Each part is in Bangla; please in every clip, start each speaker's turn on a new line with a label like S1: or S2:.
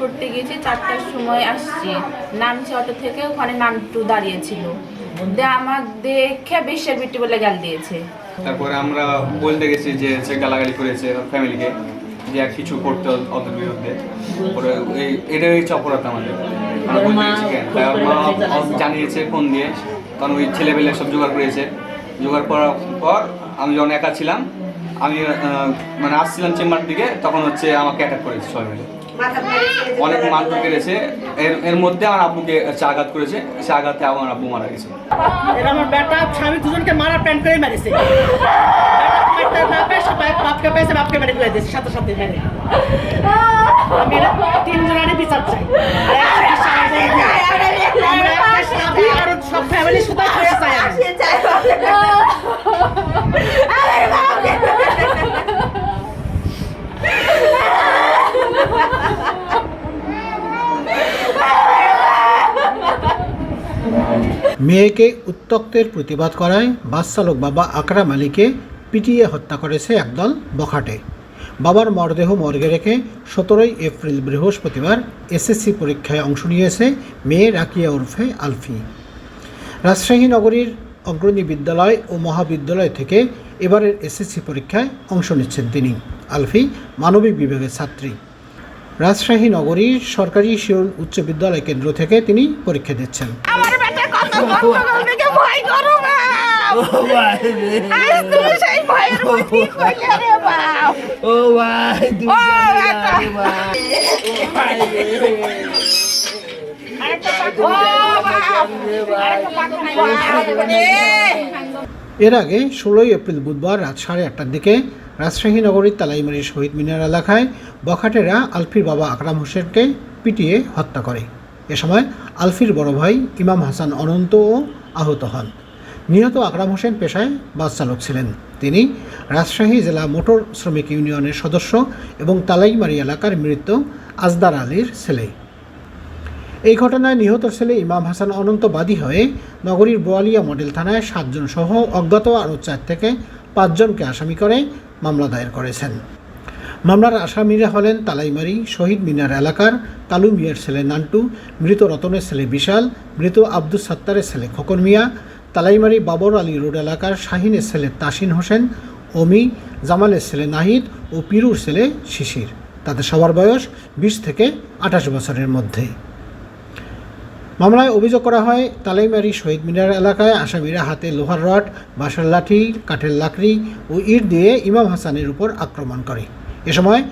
S1: পড়তে গিয়েছি চারটার সময় আসছি। নামছি অটো থেকে ওখানে নামটু দাঁড়িয়েছিল। আমার দেখে বিশ্বের বিটি বলে গাল দিয়েছে।
S2: তারপরে আমরা বলতে গেছি যে সে গালাগালি করেছে ফ্যামিলিকে যে আর কিছু করতে ওদের বিরুদ্ধে। পরে এটাই হচ্ছে অপরাধ আমাদের। আমরা বলতে গেছি কেন? তাই ওর মা জানিয়েছে ফোন দিয়ে কারণ ওই ছেলেপেলে সব জোগাড় করেছে। জোগাড় করার পর আমি যখন একা ছিলাম আমি মানে আসছিলাম চেম্বার দিকে তখন হচ্ছে আমাকে অ্যাটাক করেছে সবাই মিলে। অনেক মারধর কেড়েছে এর এর মধ্যে আমার আব্বুকে হচ্ছে আঘাত করেছে। সে আঘাতে আমার আব্বু মারা গেছে।
S3: এরা আমার বেটা স্বামী দুজনকে মারা প্যান করে মেরেছে। বেটা মারতে না পেয়ে বাপকে পেয়েছে বাপকে মেরে ফেলে দিয়েছে সাথে সাথে মেরে। আমি বিচার চাই। সব ফ্যামিলি চাই আমি।
S4: মেয়েকে উত্তক্তের প্রতিবাদ করায় বাস চালক বাবা আকরাম আলীকে পিটিয়ে হত্যা করেছে একদল বখাটে। বাবার মরদেহ মর্গে রেখে সতেরোই এপ্রিল বৃহস্পতিবার এসএসসি পরীক্ষায় অংশ নিয়েছে মেয়ে রাকিয়া ওরফে আলফি। রাজশাহী নগরীর অগ্রণী বিদ্যালয় ও মহাবিদ্যালয় থেকে এবারের এসএসসি পরীক্ষায় অংশ নিচ্ছেন তিনি। আলফি মানবিক বিভাগের ছাত্রী। রাজশাহী নগরীর সরকারি শিওর উচ্চ বিদ্যালয় কেন্দ্র থেকে তিনি পরীক্ষা দিচ্ছেন।
S1: গন্ডগোল ভয় করো বাপ আজ তুমি সেই ভয়ের মধ্যে কইলে রে বাপ
S5: ও ভাই তুমি
S1: ও
S5: জানো না
S1: বেটা।
S5: রে ভাই।
S1: ও বাপ আরেকটা পাখি নাই।
S4: এর আগে ষোলোই এপ্রিল বুধবার রাত সাড়ে আটটার দিকে রাজশাহী নগরীর তালাইমারি শহীদ মিনার এলাকায় বখাটেরা আলফির বাবা আকরাম হোসেনকে পিটিয়ে হত্যা করে। এ সময় আলফির বড় ভাই ইমাম হাসান অনন্তও আহত হন। নিহত আকরাম হোসেন পেশায় বাস চালক ছিলেন। তিনি রাজশাহী জেলা মোটর শ্রমিক ইউনিয়নের সদস্য এবং তালাইমারি এলাকার মৃত আজদার আলীর ছেলে। এই ঘটনায় নিহত ছেলে ইমাম হাসান অনন্ত বাদী হয়ে নগরীর বোয়ালিয়া মডেল থানায় সাতজন সহ অজ্ঞাত আরও চার থেকে পাঁচজনকে আসামি করে মামলা দায়ের করেছেন। মামলার আসামিরা হলেন তালাইমারি, শহীদ মিনার এলাকার কালু মিয়ার ছেলে নান্টু, মৃত রতনের ছেলে বিশাল, মৃত আব্দুস সাত্তারের ছেলে খোকন মিয়া, তালাইমারি বাবর আলী রোড এলাকার শাহিনের ছেলে তাসিন হোসেন, অমি, জামালের ছেলে নাহিদ ও পিরুর ছেলে শিশির। তাদের সবার বয়স বিশ থেকে আঠাশ বছরের মধ্যে। মামলায় অভিযোগ করা হয়, তালাইমারি শহীদ মিনার এলাকায় আসামিরা হাতে লোহার রড, বাঁশের লাঠি, কাঠের লাকড়ি ও ইট দিয়ে ইমাম হাসানের উপর আক্রমণ করে। এ সময়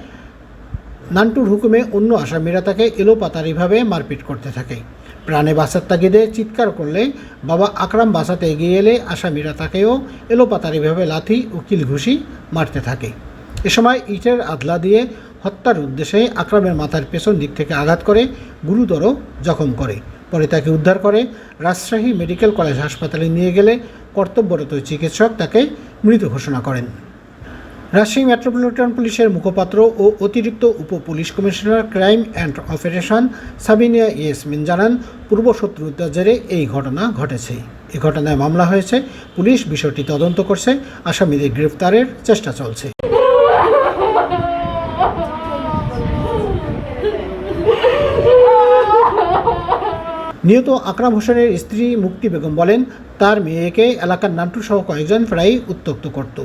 S4: নান্টুর হুকুমে অন্য আসামিরা তাকে এলোপাতারিভাবে মারপিট করতে থাকে। প্রাণে বাঁচার তাগিদে চিৎকার করলে বাবা আকরাম বাঁচাতে এগিয়ে এলে আসামিরা তাকেও এলোপাতারিভাবে লাথি ও কিলঘুষি মারতে থাকে। এ সময় ইটের আদলা দিয়ে হত্যার উদ্দেশ্যে আকরামের মাথার পেছন দিক থেকে আঘাত করে গুরুতর জখম করে। পরে তাকে উদ্ধার করে রাজশাহী মেডিকেল কলেজ হাসপাতালে নিয়ে গেলে কর্তব্যরত চিকিৎসক তাকে মৃত ঘোষণা করেন। রাজশাহী মেট্রোপলিটন পুলিশের মুখপাত্র ও অতিরিক্ত উপ police commissioner crime and operation Sabinia Yasmin জানান, পূর্ব পূর্বশত্রুতার জেরে এই ঘটনা ঘটেছে। এ ঘটনায় মামলা হয়েছে, পুলিশ বিষয়টি তদন্ত করছে, আসামিদের গ্রেফতারের চেষ্টা চলছে। নিহত আকরাম হোসেনের স্ত্রী মুক্তি বেগম বলেন, তার মেয়েকে এলাকার নান্টু সহ কয়েকজন প্রায়ই উত্তক্ত করত।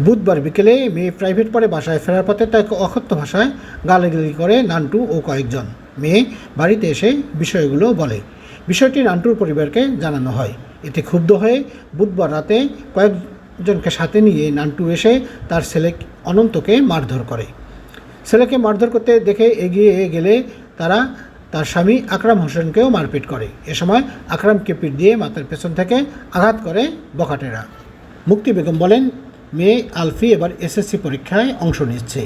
S4: বুধবার বিকেলে মেয়ে প্রাইভেট পড়ে বাসায় ফেরার পথে তাকে অকথ্য ভাষায় গালাগালি করে নান্টু ও কয়েকজন। মেয়ে বাড়িতে এসে বিষয়গুলো বলে। বিষয়টি নান্টুর পরিবারকে জানানো হয়। এতে ক্ষুব্ধ হয়ে বুধবার রাতে কয়েকজনকে সাথে নিয়ে নান্টু এসে তার ছেলে অনন্তকে মারধর করে। ছেলেকে মারধর করতে দেখে এগিয়ে গেলে তারা তার স্বামী আকরাম হোসেনকেও মারপিট করে। এ সময় আকরামকে পিট দিয়ে মাথার পেছন থেকে আঘাত করে বখাটেরা। মুক্তি বেগম বলেন মেয়ে আলফি এবার এসএসসি পরীক্ষায় অংশ নিচ্ছে।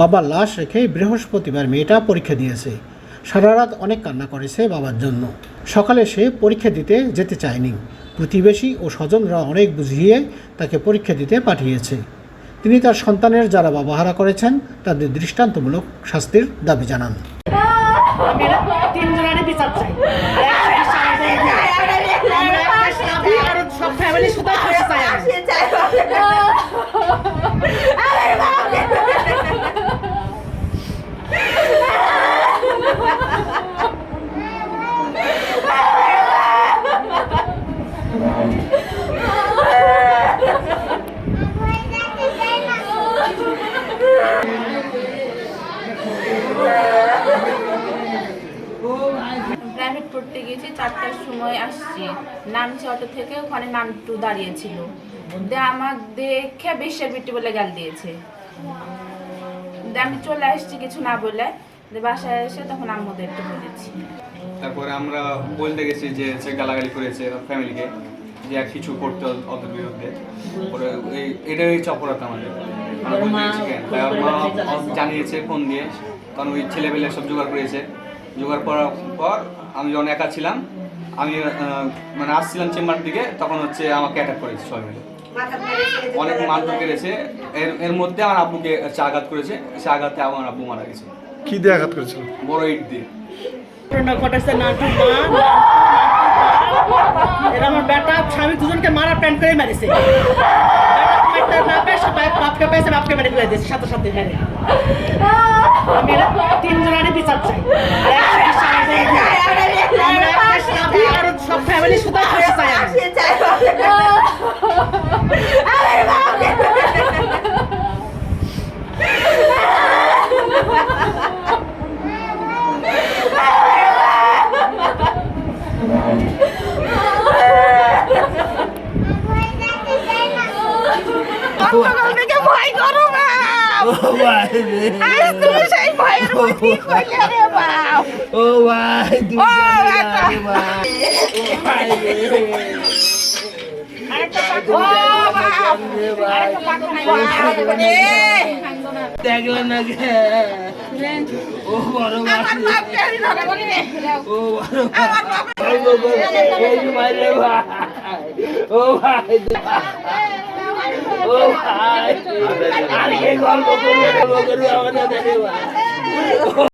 S4: বাবার লাশ রেখে বৃহস্পতিবার মেয়েটা পরীক্ষা দিয়েছে। সারা রাত অনেক কান্না করেছে বাবার জন্য। সকালে সে পরীক্ষা দিতে যেতে চায়নি। প্রতিবেশী ও স্বজনরা অনেক বুঝিয়ে তাকে পরীক্ষা দিতে পাঠিয়েছে। তিনি তার সন্তানের যারা বাবাহারা করেছেন, তাদের দৃষ্টান্তমূলক শাস্তির দাবি জানান।
S3: বিচার চাই এক স্বামী বন্ধু। আমরা একটা স্বামী আর সব ফ্যামিলি শুধু করে চাই আমি।
S1: করতে গিয়েছি, চারটার সময় আসছি। নামছি অটো থেকে, ওখানে নামটু দাঁড়িয়েছিল। দিয়ে আমার দেখে বেশের বিটি বলে গাল দিয়েছে। দিয়ে আমি চলে আসছি কিছু না বলে। দিয়ে বাসায় এসে তখন আম্মুদেরকে বলেছি
S2: তারপরে আমরা বলতে গেছি যে সে গালাগালি করেছে ফ্যামিলিকে, যে আর কিছু করতে ওদের বিরুদ্ধে। এই, এটাই হচ্ছে অপরাধ আমাদের। জানিয়েছে ফোন দিয়ে, কারণ ওই ছেলেপেলে সব জোগাড় করেছে। জোগাড় করার পর আমি যখন একা ছিলাম আমি মানে আসছিলাম চেম্বার দিকে তখন হচ্ছে আমাকে অ্যাটাক করেছে সবাই মিলে। অনেক মারধর করেছে এর এর মধ্যে আমার আব্বুকে হচ্ছে আঘাত করেছে। সে আঘাতে আমার আব্বু মারা গেছে।
S6: কি দিয়ে আঘাত করেছিল?
S2: বড় ইট দিয়ে।
S3: এরা আমার বেটা স্বামী দুজনকে মারা প্যান্ট করে মেরেছে। মারতে না পেয়ে সে বাপ- বাপকে পেয়েছে বাপকে মেরে ফেলে দিয়েছে সাথে সাথে আমি তিনজনের বিচার চাই সব ফ্যামিলি চাই
S5: ও ভাই রে। তুমি সেই ভয়ের মধ্যে কইলে রে বাপ ও ভাই তুমি না ও ভাই না বড় ও বড় ভাই। ও ভাই। আরে গল্প করব করব আমাদের